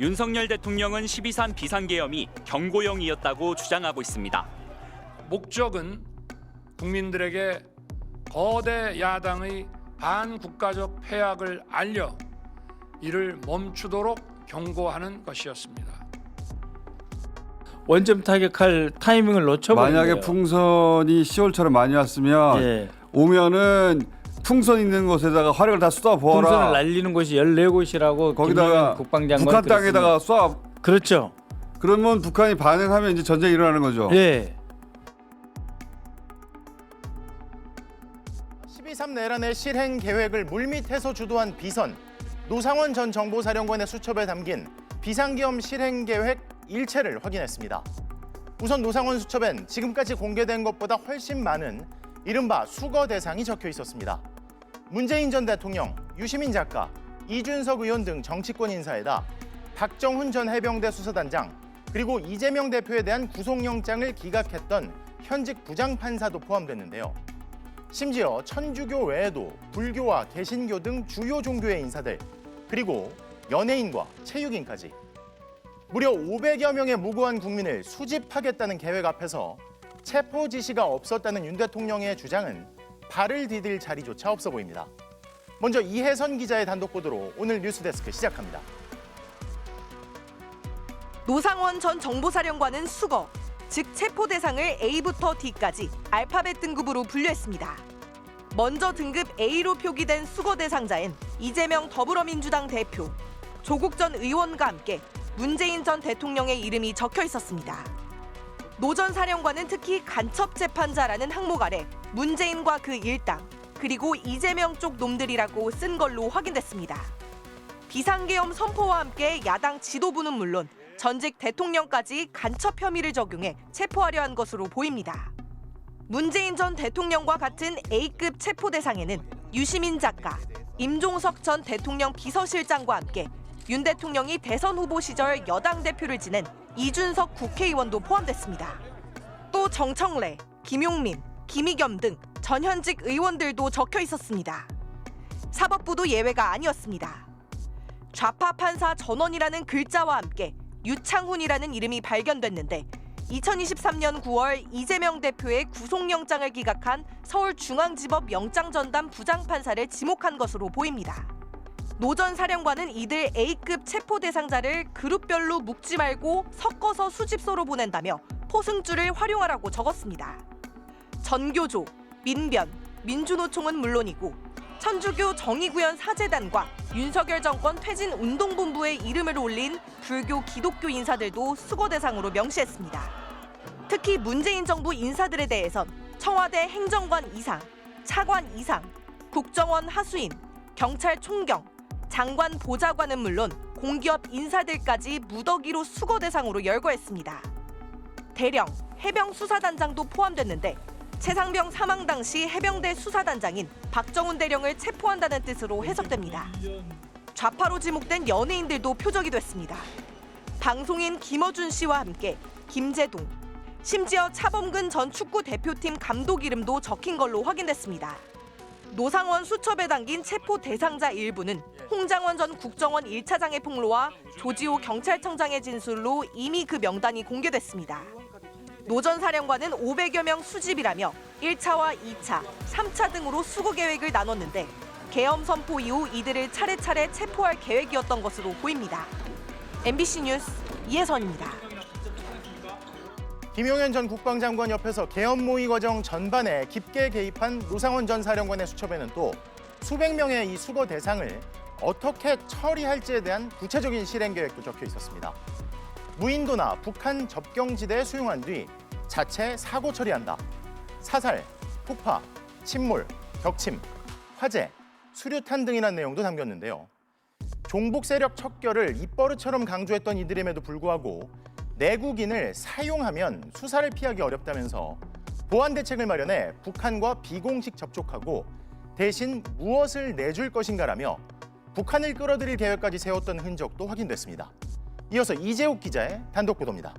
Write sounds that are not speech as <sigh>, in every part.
윤석열 대통령은 12.3 비상계엄이 경고형이었다고 주장하고 있습니다. 목적은 국민들에게 거대 야당의 반국가적 폐악을 알려 이를 멈추도록 경고하는 것이었습니다. 원점 타격할 타이밍을 놓쳐버린 만약에 거예요. 풍선이 10월처럼 많이 왔으면 예. 오면은 풍선 있는 곳에다가 화력을 다 쏟아 풍선을 부어라. 날리는 곳이 14곳이라고 거기다가 국방장관 북한 땅에다가 쏴. 그렇죠. 그러면 북한이 반응하면 이제 전쟁이 일어나는 거죠. 예. 12.3 내란의 실행 계획을 물밑에서 주도한 비선 노상원 전 정보사령관의 수첩에 담긴 비상계엄 실행 계획 일체를 확인했습니다. 우선 노상원 수첩엔 지금까지 공개된 것보다 훨씬 많은 이른바 수거 대상이 적혀 있었습니다. 문재인 전 대통령, 유시민 작가, 이준석 의원 등 정치권 인사에다 박정훈 전 해병대 수사단장 그리고 이재명 대표에 대한 구속영장을 기각했던 현직 부장판사도 포함됐는데요. 심지어 천주교 외에도 불교와 개신교 등 주요 종교의 인사들 그리고 연예인과 체육인까지 무려 500여 명의 무고한 국민을 수집하겠다는 계획 앞에서 체포 지시가 없었다는 윤 대통령의 주장은 발을 디딜 자리조차 없어 보입니다. 먼저 이혜선 기자의 단독 보도로 오늘 뉴스데스크 시작합니다. 노상원 전 정보사령관은 수거, 즉 체포 대상을 A부터 D까지 알파벳 등급으로 분류했습니다. 먼저 등급 A로 표기된 수거 대상자엔 이재명 더불어민주당 대표, 조국 전 의원과 함께 문재인 전 대통령의 이름이 적혀 있었습니다. 노 전 사령관은 특히 간첩 재판자라는 항목 아래 문재인과 그 일당 그리고 이재명 쪽 놈들이라고 쓴 걸로 확인됐습니다. 비상계엄 선포와 함께 야당 지도부는 물론 전직 대통령까지 간첩 혐의를 적용해 체포하려 한 것으로 보입니다. 문재인 전 대통령과 같은 A급 체포 대상에는 유시민 작가, 임종석 전 대통령 비서실장과 함께 윤 대통령이 대선 후보 시절 여당 대표를 지낸 이준석 국회의원도 포함됐습니다. 또 정청래, 김용민, 김의겸 등 전현직 의원들도 적혀 있었습니다. 사법부도 예외가 아니었습니다. 좌파 판사 전원이라는 글자와 함께 유창훈이라는 이름이 발견됐는데 2023년 9월 이재명 대표의 구속영장을 기각한 서울중앙지법 영장전담 부장판사를 지목한 것으로 보입니다. 노 전 사령관은 이들 A급 체포 대상자를 그룹별로 묶지 말고 섞어서 수집소로 보낸다며 포승줄을 활용하라고 적었습니다. 전교조, 민변, 민주노총은 물론이고 천주교 정의구현 사재단과 윤석열 정권 퇴진 운동본부의 이름을 올린 불교 기독교 인사들도 수거 대상으로 명시했습니다. 특히 문재인 정부 인사들에 대해선 청와대 행정관 이상, 차관 이상, 국정원 하수인, 경찰 총경, 장관 보좌관은 물론 공기업 인사들까지 무더기로 수거 대상으로 열거했습니다. 대령, 해병 수사단장도 포함됐는데 최상병 사망 당시 해병대 수사단장인 박정훈 대령을 체포한다는 뜻으로 해석됩니다. 좌파로 지목된 연예인들도 표적이 됐습니다. 방송인 김어준 씨와 함께 김재동, 심지어 차범근 전 축구 대표팀 감독 이름도 적힌 걸로 확인됐습니다. 노상원 수첩에 담긴 체포 대상자 일부는 홍장원 전 국정원 1차장의 폭로와 조지호 경찰청장의 진술로 이미 그 명단이 공개됐습니다. 노전 사령관은 500여 명 수집이라며 1차와 2차, 3차 등으로 수거 계획을 나눴는데 계엄 선포 이후 이들을 차례차례 체포할 계획이었던 것으로 보입니다. MBC 뉴스 이혜선입니다. 김용현 전 국방장관 옆에서 계엄 모의 과정 전반에 깊게 개입한 노상원 전 사령관의 수첩에는 또 수백 명의 이 수거 대상을 어떻게 처리할지에 대한 구체적인 실행 계획도 적혀 있었습니다. 무인도나 북한 접경지대에 수용한 뒤 자체 사고 처리한다. 사살, 폭파, 침몰, 격침, 화재, 수류탄 등이라는 내용도 담겼는데요. 종북 세력 척결을 입버릇처럼 강조했던 이들임에도 불구하고 내국인을 사용하면 수사를 피하기 어렵다면서 보안 대책을 마련해 북한과 비공식 접촉하고 대신 무엇을 내줄 것인가라며 북한을 끌어들일 계획까지 세웠던 흔적도 확인됐습니다. 이어서 이재욱 기자의 단독 보도입니다.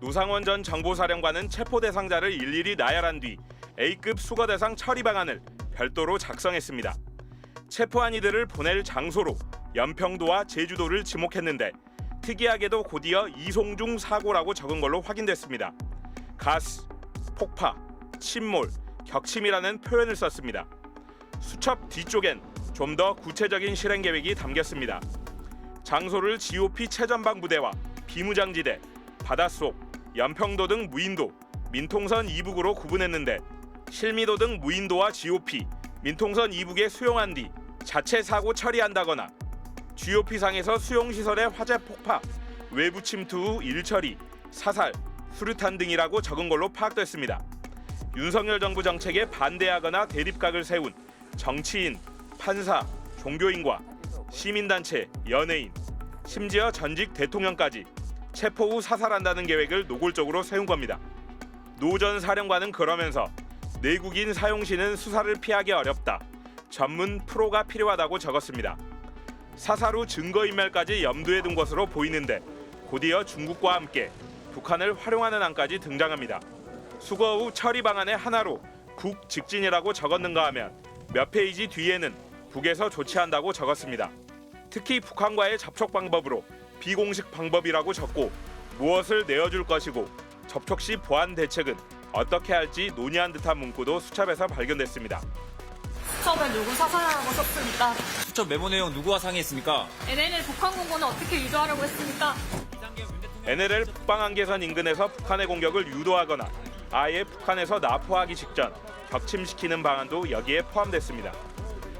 노상원 전 정보사령관은 체포 대상자를 일일이 나열한 뒤 A급 수거 대상 처리 방안을 별도로 작성했습니다. 체포한 이들을 보낼 장소로 연평도와 제주도를 지목했는데 특이하게도 곧이어 이송중 사고라고 적은 걸로 확인됐습니다. 가스, 폭파, 침몰, 격침이라는 표현을 썼습니다. 수첩 뒤쪽엔 좀 더 구체적인 실행 계획이 담겼습니다. 장소를 GOP 최전방 부대와 비무장지대, 바닷속, 연평도 등 무인도, 민통선 이북으로 구분했는데 실미도 등 무인도와 GOP, 민통선 이북에 수용한 뒤 자체 사고 처리한다거나 GOP 상에서 수용 시설의 화재 폭파, 외부 침투 후 일처리, 사살, 수류탄 등이라고 적은 걸로 파악됐습니다. 윤석열 정부 정책에 반대하거나 대립각을 세운 정치인, 판사, 종교인과 시민단체, 연예인, 심지어 전직 대통령까지 체포 후 사살한다는 계획을 노골적으로 세운 겁니다. 노 전 사령관은 그러면서 내국인 사용 시는 수사를 피하기 어렵다. 전문 프로가 필요하다고 적었습니다. 사살 후 증거인멸까지 염두에 둔 것으로 보이는데 곧이어 중국과 함께 북한을 활용하는 안까지 등장합니다. 수거 후 처리 방안의 하나로 국 직진이라고 적었는가 하면 몇 페이지 뒤에는 북에서 조치한다고 적었습니다. 특히 북한과의 접촉 방법으로 비공식 방법이라고 적고 무엇을 내어줄 것이고 접촉 시 보안 대책은 어떻게 할지 논의한 듯한 문구도 수첩에서 발견됐습니다. 수첩에 누구 사살하라고 썼습니까? 수첩 메모 내용 누구와 상의했습니까? NLL 북한 공고는 어떻게 유도하려고 했습니까? NLL 북방한계선 인근에서 북한의 공격을 유도하거나 아예 북한에서 납포하기 직전 격침시키는 방안도 여기에 포함됐습니다.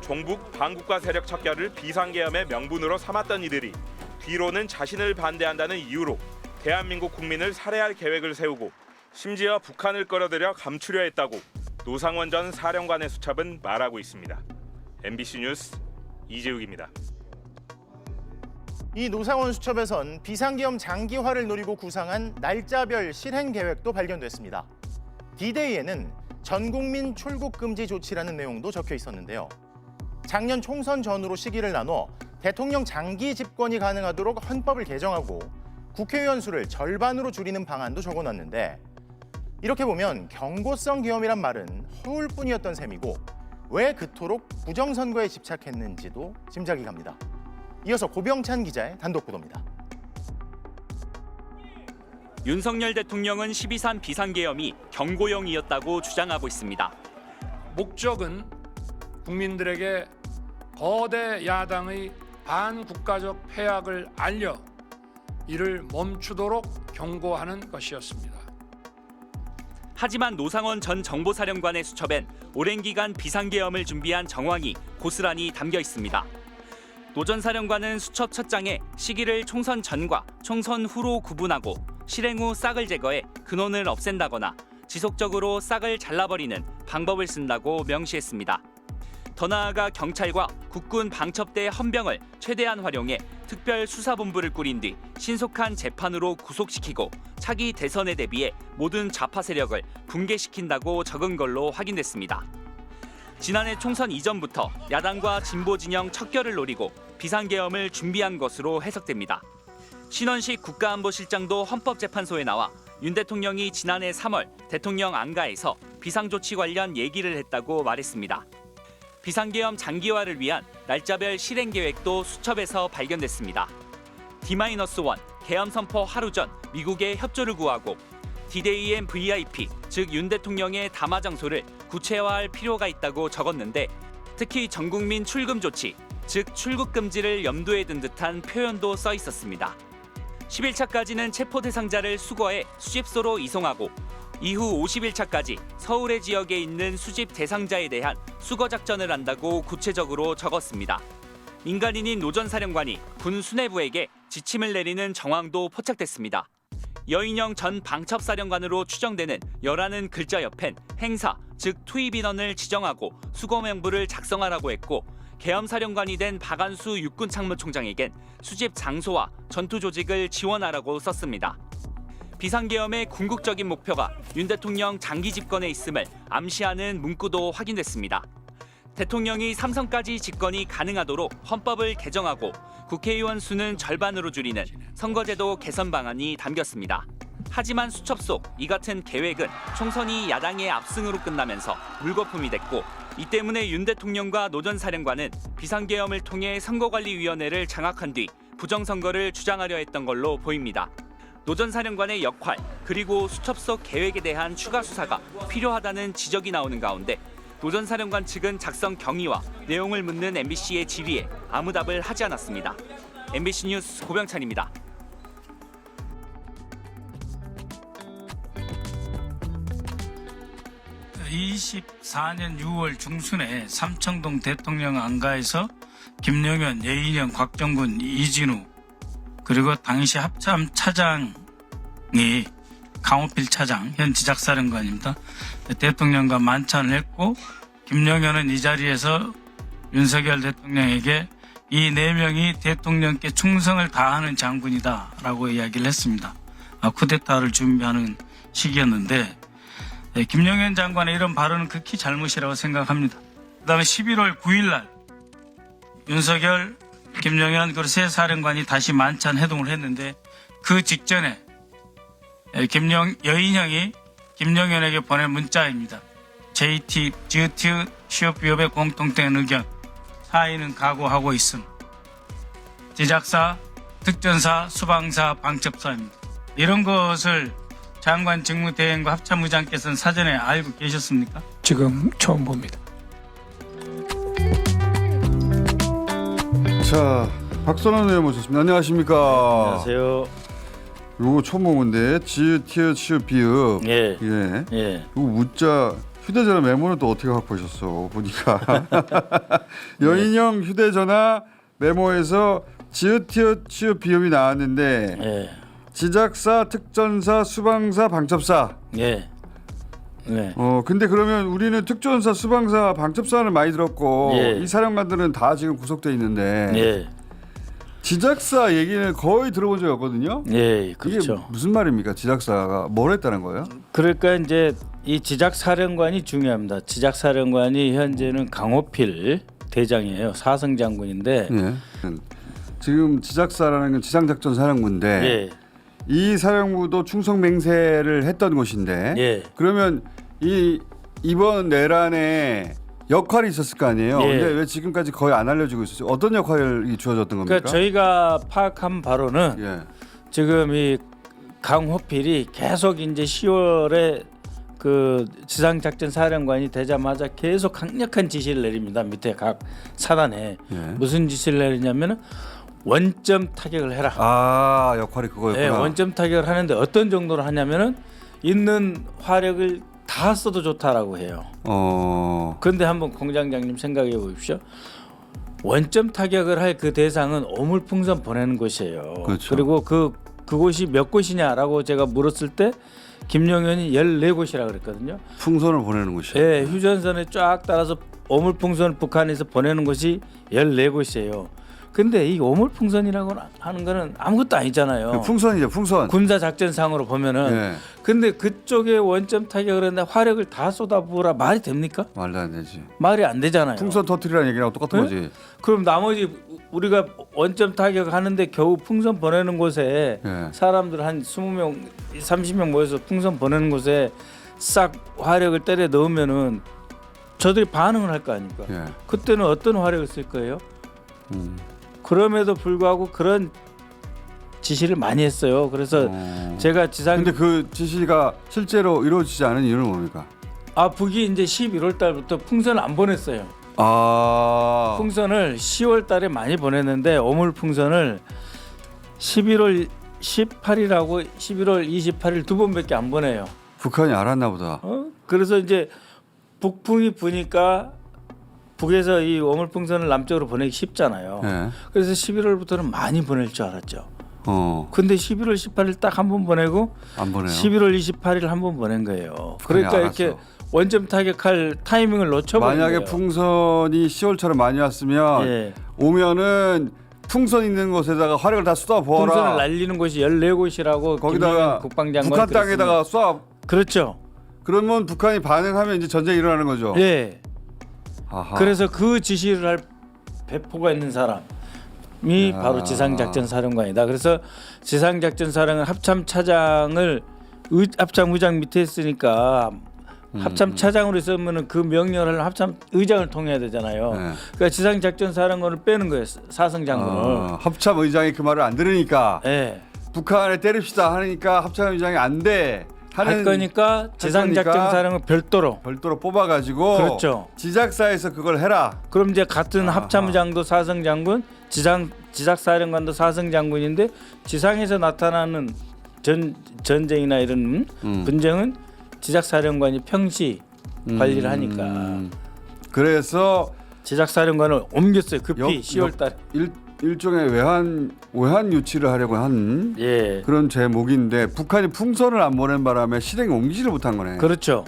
종북 반국가 세력 척결을 비상계엄의 명분으로 삼았던 이들이 뒤로는 자신을 반대한다는 이유로 대한민국 국민을 살해할 계획을 세우고 심지어 북한을 끌어들여 감추려 했다고 노상원 전 사령관의 수첩은 말하고 있습니다. MBC 뉴스 이재욱입니다. 이 노상원 수첩에선 비상계엄 장기화를 노리고 구상한 날짜별 실행 계획도 발견됐습니다. D-Day에는 전국민 출국 금지 조치라는 내용도 적혀 있었는데요. 작년 총선 전후로 시기를 나눠 대통령 장기 집권이 가능하도록 헌법을 개정하고 국회의원 수를 절반으로 줄이는 방안도 적어놨는데 이렇게 보면 경고성 계엄이란 말은 허울 뿐이었던 셈이고 왜 그토록 부정선거에 집착했는지도 짐작이 갑니다. 이어서 고병찬 기자의 단독 보도입니다. 윤석열 대통령은 12.3 비상계엄이 경고형이었다고 주장하고 있습니다. 목적은 국민들에게 거대 야당의 반국가적 패악을 알려 이를 멈추도록 경고하는 것이었습니다. 하지만 노상원 전 정보사령관의 수첩엔 오랜 기간 비상계엄을 준비한 정황이 고스란히 담겨 있습니다. 노 전 사령관은 수첩 첫 장에 시기를 총선 전과 총선 후로 구분하고 실행 후 싹을 제거해 근원을 없앤다거나 지속적으로 싹을 잘라버리는 방법을 쓴다고 명시했습니다. 더 나아가 경찰과 국군 방첩대 헌병을 최대한 활용해 특별 수사본부를 꾸린 뒤 신속한 재판으로 구속시키고 차기 대선에 대비해 모든 좌파 세력을 붕괴시킨다고 적은 걸로 확인됐습니다. 지난해 총선 이전부터 야당과 진보 진영 척결을 노리고 비상계엄을 준비한 것으로 해석됩니다. 신원식 국가안보실장도 헌법재판소에 나와 윤 대통령이 지난해 3월 대통령 안가에서 비상조치 관련 얘기를 했다고 말했습니다. 비상계엄 장기화를 위한 날짜별 실행 계획도 수첩에서 발견됐습니다. D-1 계엄 선포 하루 전 미국에 협조를 구하고 D-Day 앤 VIP 즉 윤 대통령의 담화 장소를 구체화할 필요가 있다고 적었는데 특히 전국민 출금 조치 즉 출국 금지를 염두에 둔 듯한 표현도 써 있었습니다. 10일차까지는 체포 대상자를 수거해 수집소로 이송하고 이후 50일차까지 서울의 지역에 있는 수집 대상자에 대한 수거 작전을 한다고 구체적으로 적었습니다. 민간인인 노전 사령관이 군 수뇌부에게 지침을 내리는 정황도 포착됐습니다. 여인영 전 방첩 사령관으로 추정되는 여라는 글자 옆엔 행사, 즉 투입 인원을 지정하고 수거 명부를 작성하라고 했고 계엄 사령관이 된 박안수 육군 참모총장에겐 수집 장소와 전투 조직을 지원하라고 썼습니다. 비상계엄의 궁극적인 목표가 윤 대통령 장기 집권에 있음을 암시하는 문구도 확인됐습니다. 대통령이 삼선까지 집권이 가능하도록 헌법을 개정하고 국회의원 수는 절반으로 줄이는 선거제도 개선 방안이 담겼습니다. 하지만 수첩 속 이 같은 계획은 총선이 야당의 압승으로 끝나면서 물거품이 됐고 이 때문에 윤 대통령과 노 전 사령관은 비상계엄을 통해 선거관리위원회를 장악한 뒤 부정선거를 주장하려 했던 걸로 보입니다. 노전 사령관의 역할 그리고 수첩속 계획에 대한 추가 수사가 필요하다는 지적이 나오는 가운데 노전 사령관 측은 작성 경위와 내용을 묻는 MBC의 질의에 아무 답을 하지 않았습니다. MBC 뉴스 고병찬입니다. 24년 6월 중순에 삼청동 대통령 안가에서 김영현, 예인영, 곽정군, 이진우 그리고 당시 합참 차장이 강호필 차장, 현 지작사령관입니다. 대통령과 만찬을 했고 김영현은 이 자리에서 윤석열 대통령에게 이 네 명이 대통령께 충성을 다하는 장군이다 라고 이야기를 했습니다. 아, 쿠데타를 준비하는 시기였는데 네, 김영현 장관의 이런 발언은 극히 잘못이라고 생각합니다. 그 다음에 11월 9일 날 윤석열, 김영현 그리고 세 사령관이 다시 만찬 회동을 했는데 그 직전에 에, 김영 여인형이 김영현에게 보낸 문자입니다. JT, GT 취업비업의 공통된 의견 사인은 각오하고 있음. 제작사, 특전사, 수방사, 방첩사입니다. 이런 것을 장관 직무대행과 합참의장께서는 사전에 알고 계셨습니까? 지금 처음 봅니다. 자, 박선원 의원 모셨습니다. 안녕하십니까? 안녕하세요. 요거 처음 보는데 지읒, 티읒, 시읒, 비읒. 예. 예. 예. 요 문자 휴대전화 메모는 또 어떻게 확보하셨어? 보니까 <laughs> 여인형 휴대전화 메모에서 지읒, 티읒, 시읒, 비읒이 나왔는데 예. 지작사, 특전사, 수방사, 방첩사. 예. 네. 어 근데 그러면 우리는 특전사, 수방사, 방첩사는 많이 들었고 예. 이 사령관들은 다 지금 구속돼 있는데 예. 지작사 얘기는 거의 들어본 적이 없거든요. 예. 이게 그렇죠. 무슨 말입니까? 지작사가 뭘 했다는 거예요? 그러니까 이제 이 지작 사령관이 중요합니다. 지작 사령관이 현재는 강호필 대장이에요. 사성 장군인데 예. 지금 지작사라는 건 지상작전 사령부인데 예. 이 사령부도 충성 맹세를 했던 곳인데 예. 그러면 이 이번 내란에 역할이 있었을 거 아니에요. 예. 근데 왜 지금까지 거의 안 알려지고 있었어요? 어떤 역할이 주어졌던 겁니까? 그러니까 저희가 파악한 바로는 예. 지금 이 강호필이 계속 이제 10월에 그 지상작전 사령관이 되자마자 계속 강력한 지시를 내립니다. 밑에 각 사단에 예. 무슨 지시를 내리냐면은 원점 타격을 해라. 아 역할이 그거였구나. 네, 원점 타격을 하는데 어떤 정도로 하냐면은 있는 화력을 다 써도 좋다라고 해요. 어. 그런데 한번 공장장님 생각해 보십시오. 원점 타격을 할 그 대상은 오물풍선 보내는 곳이에요. 그렇죠. 리고 그 그곳이 몇 곳이냐라고 제가 물었을 때 김용현이 14곳이라 그랬거든요. 풍선을 보내는 곳이요. 예, 휴전선에 쫙 따라서 오물풍선을 북한에서 보내는 곳이 14곳이에요. 근데 이 오물풍선이라고 하는 거는 아무것도 아니잖아요. 그 풍선이죠, 풍선. 군사 작전상으로 보면은 예. 근데 그쪽에 원점 타격을 했는데 화력을 다 쏟아부으라 말이 됩니까? 말도 안 되지. 말이 안 되잖아요. 풍선 터트리라는 얘기랑 똑같은 네? 거지. 그럼 나머지 우리가 원점 타격하는데 겨우 풍선 보내는 곳에 예. 사람들 한 20명, 30명 모여서 풍선 보내는 곳에 싹 화력을 때려 넣으면은 저들이 반응을 할 거 아닙니까? 예. 그때는 어떤 화력을 쓸 거예요? 음. 그럼에도 불구하고 그런 지시를 많이 했어요. 그래서 어. 제가 지상 근데 그 지시가 실제로 이루어지지 않은 이유는 뭡니까? 아 북이 이제 11월 달부터 풍선을 안 보냈어요. 아. 풍선을 10월 달에 많이 보냈는데 오물 풍선을 11월 18일하고 11월 28일 두 번밖에 안 보내요. 북한이 알았나 보다. 어? 그래서 이제 북풍이 부니까 북에서 이 오물풍선을 남쪽으로 보내기 쉽잖아요. 예. 그래서 11월부터는 많이 보낼 줄 알았죠. 어. 근데 11월 18일 딱 한 번 보내고 안 보내요. 11월 28일 한 번 보낸 거예요. 그러니까 이렇게 알았어. 원점 타격할 타이밍을 놓쳐버린 만약에 거예요. 풍선이 10월처럼 많이 왔으면 예. 오면은 풍선 있는 곳에다가 화력을 다 쏟아 풍선을 부어라. 날리는 곳이 14곳이라고 거기다가 국방장관 북한 땅에다가 쏴. 그렇죠. 그러면 북한이 반응하면 이제 전쟁이 일어나는 거죠. 예. 아하. 그래서 그 지시를 할 배포가 있는 사람 이 야. 바로 지상작전 사령관이다. 그래서 지상작전 사령관 합참 차장을 의, 합참 의장 밑에 있으니까 합참 차장으로 있으면은 그 명령을 합참 의장을 통해야 되잖아요. 네. 그러니까 지상작전사령관을 빼는 거예요. 사성 장군을. 어, 합참 의장이 그 말을 안 들으니까 예. 북한에 때립시다 하니까 합참 의장이 안 돼. 할 거니까 지상작전 사령을 별도로. 별도로 뽑아가지고 그렇죠. 지작사에서 그걸 해라. 그럼 이제 같은 아하. 합참의장도 사성 장군, 지상 지작 사령관도 사성 장군인데 지상에서 나타나는 전 전쟁이나 이런 음. 분쟁은 지작 사령관이 평시 관리를 하니까 음. 그래서 지작 사령관을 옮겼어요. 급히 역- 10월달. 일, 일종의 외환 외환 유치를 하려고 한 예. 그런 제목인데 북한이 풍선을 안 보낸 바람에 실행에 옮기지를 못한 거네. 그렇죠.